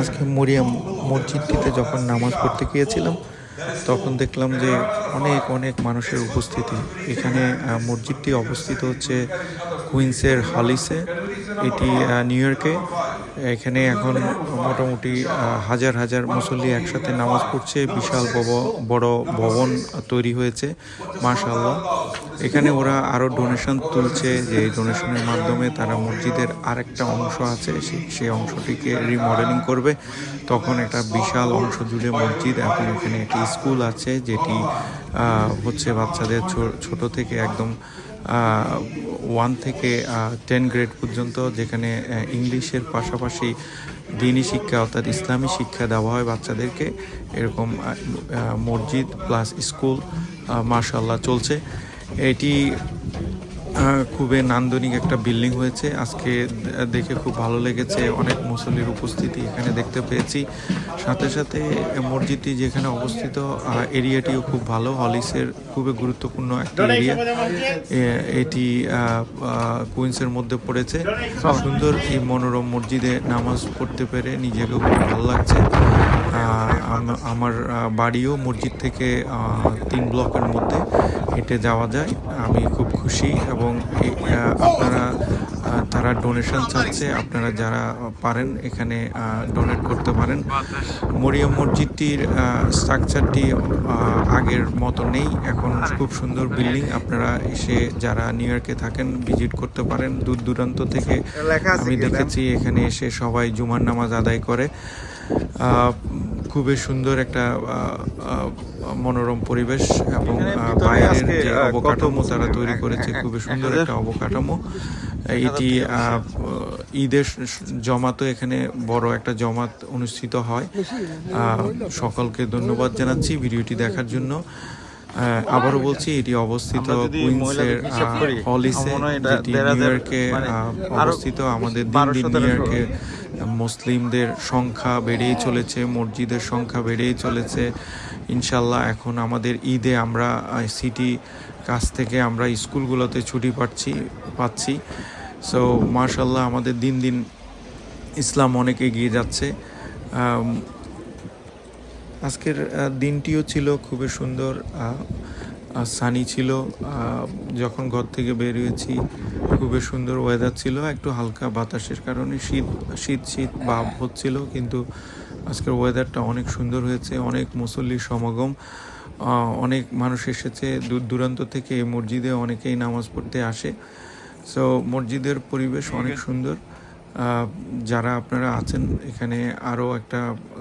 আজকে মরিয়াম মসজিদটিতে যখন নামাজ পড়তে গিয়েছিলাম, তখন দেখলাম যে অনেক অনেক মানুষের উপস্থিতি। এখানে মসজিদটি অবস্থিত হচ্ছে কুইন্সের হালিসে, এটি নিউ ইয়র্কে। এখানে এখন মোটামুটি হাজার হাজার মুসল্লি একসাথে নামাজ পড়ছে, বিশাল বড় ভবন তৈরি হয়েছে, মাশাআল্লাহ। এখানে ওরা আরও ডোনেশন তুলছে, যে ডোনেশনের মাধ্যমে তারা মসজিদের আরেকটা অংশ আছে সেই অংশটিকে রিমডেলিং করবে। তখন একটা বিশাল অংশ জুড়ে মসজিদ, এখন এখানে একটি স্কুল আছে, যেটি হচ্ছে বাচ্চাদের ছোট থেকে একদম ওয়ান থেকে টেন গ্রেড পর্যন্ত যেখানে ইংলিশের পাশাপাশি দিনই শিক্ষা অর্থাৎ ইসলামী শিক্ষা দেওয়া হয় বাচ্চাদেরকে, এরকম মসজিদ প্লাস স্কুল মার্শাল্লাহ চলছে। এটি খুবই নান্দনিক একটা বিল্ডিং হয়েছে। আজকে দেখে খুব ভালো লেগেছে। অনেক মুসল্লির উপস্থিতি এখানে দেখতে পেয়েছি। সাথে সাথে মসজিদটি যেখানে অবস্থিত এরিয়াটিও খুব ভালো। হলিসের খুবই গুরুত্বপূর্ণ একটা এরিয়া। এটি কুইন্সের মধ্যে পড়েছে। সুন্দর এই মনোরম মসজিদে নামাজ পড়তে পেরে নিজেকে খুব ভালো লাগছে। আমার বাড়িও মসজিদ থেকে তিন ব্লকের মধ্যে হেঁটে যাওয়া যায়। আমি খুব খুশি এবং আহ, আপনারা তারা ডোনেশন চাচ্ছে আপনারা যারা পারেন এখানে ডোনেট করতে পারেন। মরিয়ম মসজিদটির স্ট্রাকচারটি আগের মতো নেই। এখন খুব সুন্দর বিল্ডিং আপনারা এসে যারা নিউ ইয়র্কে থাকেন ভিজিট করতে পারেন। দূর দূরান্ত থেকে আমি দেখেছি এখানে এসে সবাই জুমার নামাজ আদায় করে। আহ, খুবই সুন্দর একটা মনোরম পরিবেশ এবং বাইরের যে অবকাঠামো তারা তৈরি করেছে খুবই সুন্দর একটা অবকাঠামো। এটি ঈদের জমাতো এখানে বড় একটা জমাত অনুষ্ঠিত হয়। সকলকে ধন্যবাদ জানাচ্ছি ভিডিওটি দেখার জন্য। আবারও বলছি এটি অবস্থিত কুইন্সের হয় যেটি নিউ ইয়র্কে মানে অবস্থিত। আমাদের দিন দিন নিউ ইয়র্কে মুসলিমদের সংখ্যা বেড়েই চলেছে মসজিদের সংখ্যা বেড়েই চলেছে। ইনশাল্লাহ এখন আমাদের ঈদে আমরা সিটি কাছ থেকে আমরা স্কুলগুলোতে ছুটি পাচ্ছি পাচ্ছি। সো মার্শাল্লাহ আমাদের দিন দিন ইসলাম অনেক এগিয়ে যাচ্ছে। আজকের দিনটিও ছিল খুবই সুন্দর সানি ছিল যখন ঘর থেকে বেরিয়েছি খুবই সুন্দর ওয়েদার ছিল, একটু হালকা বাতাসের কারণে শীত শীত শীত ভাব হচ্ছিল, কিন্তু আজকের ওয়েদারটা অনেক সুন্দর হয়েছে, অনেক মুসল্লির সমাগম অনেক মানুষ এসেছে, দূর দূরান্ত থেকে এই মসজিদে অনেকেই নামাজ পড়তে আসে সো মসজিদের পরিবেশ অনেক সুন্দর যারা আপনারা আছেন এখানে আরও একটা